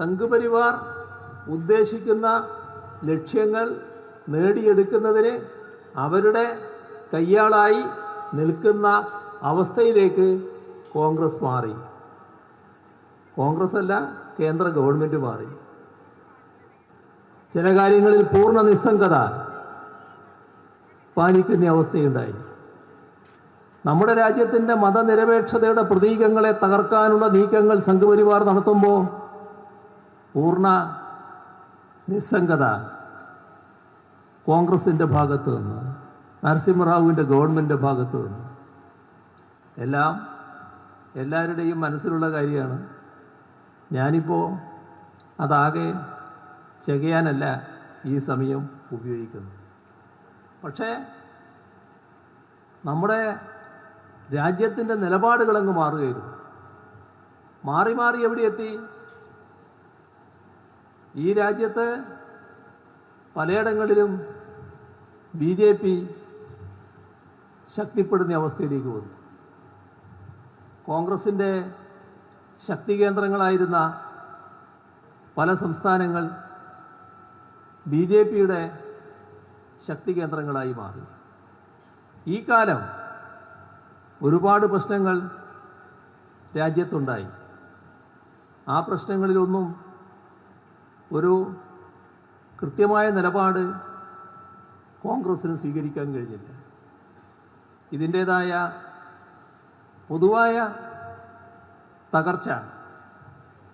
സംഘപരിവാർ ഉദ്ദേശിക്കുന്ന ലക്ഷ്യങ്ങൾ നേടിയെടുക്കുന്നതിന് അവരുടെ കയ്യാളായി നിൽക്കുന്ന അവസ്ഥയിലേക്ക് കോൺഗ്രസ് മാറി. കോൺഗ്രസ് അല്ല കേന്ദ്ര ഗവൺമെന്റ് മാറി. ചില കാര്യങ്ങളിൽ പൂർണ നിസ്സംഗത പാലിക്കുന്ന അവസ്ഥയുണ്ടായി. നമ്മുടെ രാജ്യത്തിന്റെ മതനിരപേക്ഷതയുടെ പ്രതീകങ്ങളെ തകർക്കാനുള്ള നീക്കങ്ങൾ സംഘപരിവാർ നടത്തുമ്പോൾ പൂർണ നിസ്സംഗത കോൺഗ്രസിന്റെ ഭാഗത്ത് നിന്ന് നരസിംഹറാവുവിന്റെ ഗവൺമെന്റ് ഭാഗത്ത് നിന്ന്. എല്ലാം എല്ലാവരുടെയും മനസ്സിലുള്ള കാര്യമാണ്. ഞാനിപ്പോൾ അതാകെ ചെകയാനല്ല ഈ സമയം ഉപയോഗിക്കുന്നത്. പക്ഷേ നമ്മുടെ രാജ്യത്തിന്റെ നിലപാടുകളങ്ങ് മാറുകയായിരുന്നു. മാറി മാറി എവിടെ എത്തി ഈ രാജ്യത്ത് പലയിടങ്ങളിലും ബി ജെ പി ശക്തിപ്പെടുന്ന അവസ്ഥയിലേക്ക് വന്നു. കോൺഗ്രസിന്റെ ശക്തി കേന്ദ്രങ്ങളായിരുന്ന പല സംസ്ഥാനങ്ങൾ ബി ജെ പിയുടെ ശക്തി കേന്ദ്രങ്ങളായി മാറി. ഈ കാലം ഒരുപാട് പ്രശ്നങ്ങൾ രാജ്യത്തുണ്ടായി. ആ പ്രശ്നങ്ങളിലൊന്നും ഒരു കൃത്യമായ നിലപാട് കോൺഗ്രസ്സിന് സ്വീകരിക്കാൻ കഴിഞ്ഞില്ല. ഇതിന്റേതായ പൊതുവായ തകർച്ച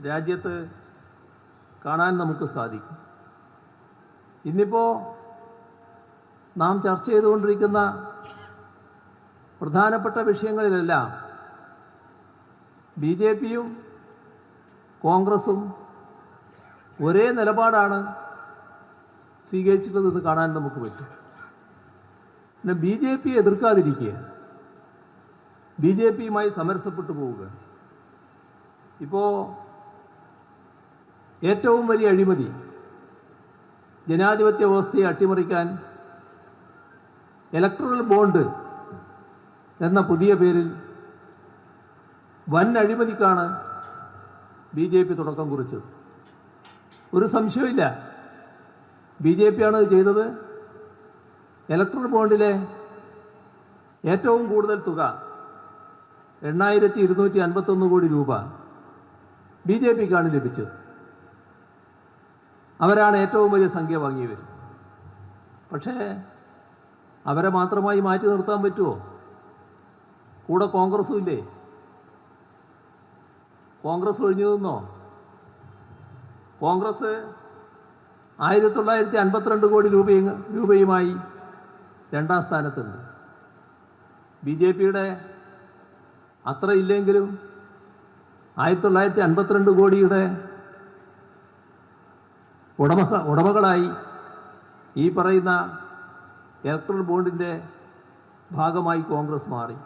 രാജ്യത്ത് കാണാൻ നമുക്ക് സാധിക്കും. ഇന്നിപ്പോൾ നാം ചർച്ച ചെയ്തുകൊണ്ടിരിക്കുന്ന പ്രധാനപ്പെട്ട വിഷയങ്ങളിലെല്ലാം ബി ജെ പിയും കോൺഗ്രസും ഒരേ നിലപാടാണ് സ്വീകരിച്ചിട്ടുള്ളതെന്ന് കാണാൻ നമുക്ക് പറ്റും. പിന്നെ ബി ജെ പി എതിർക്കാതിരിക്കുക ബി ജെ പിയുമായി സമരസപ്പെട്ടു പോവുക. ഇപ്പോൾ ഏറ്റവും വലിയ അഴിമതി ജനാധിപത്യ വ്യവസ്ഥയെ അട്ടിമറിക്കാൻ ഇലക്ട്രൽ ബോണ്ട് എന്ന പുതിയ പേരിൽ വൻ അഴിമതിക്കാണ് ബി ജെ പി തുടക്കം കുറിച്ചത്. ഒരു സംശയമില്ല ബി ജെ പി ആണ് ചെയ്തത്. ഇലക്ട്രൽ ബോണ്ടിലെ ഏറ്റവും കൂടുതൽ തുക എണ്ണായിരത്തി ഇരുന്നൂറ്റി അൻപത്തൊന്ന് കോടി രൂപ ബി ജെ പിക്കാണ് ലഭിച്ചത്. അവരാണ് ഏറ്റവും വലിയ സംഖ്യ വാങ്ങിയവർ. പക്ഷേ അവരെ മാത്രമായി മാറ്റി നിർത്താൻ പറ്റുമോ കൂടെ കോൺഗ്രസ്സും ഇല്ലേ? കോൺഗ്രസ് ഒഴിഞ്ഞു നിന്നോ? കോൺഗ്രസ് ആയിരത്തി തൊള്ളായിരത്തി അൻപത്തിരണ്ട് കോടി രൂപയും രൂപയുമായി രണ്ടാം സ്ഥാനത്തുണ്ട്. ബി ജെ പിയുടെ അത്ര ഇല്ലെങ്കിലും ആയിരത്തി തൊള്ളായിരത്തി അൻപത്തിരണ്ട് കോടിയുടെ ഉടമ ഉടമകളായി ഈ പറയുന്ന ഇലക്ട്രൽ ബോണ്ടിന്റെ ഭാഗമായി കോൺഗ്രസ് മാറി.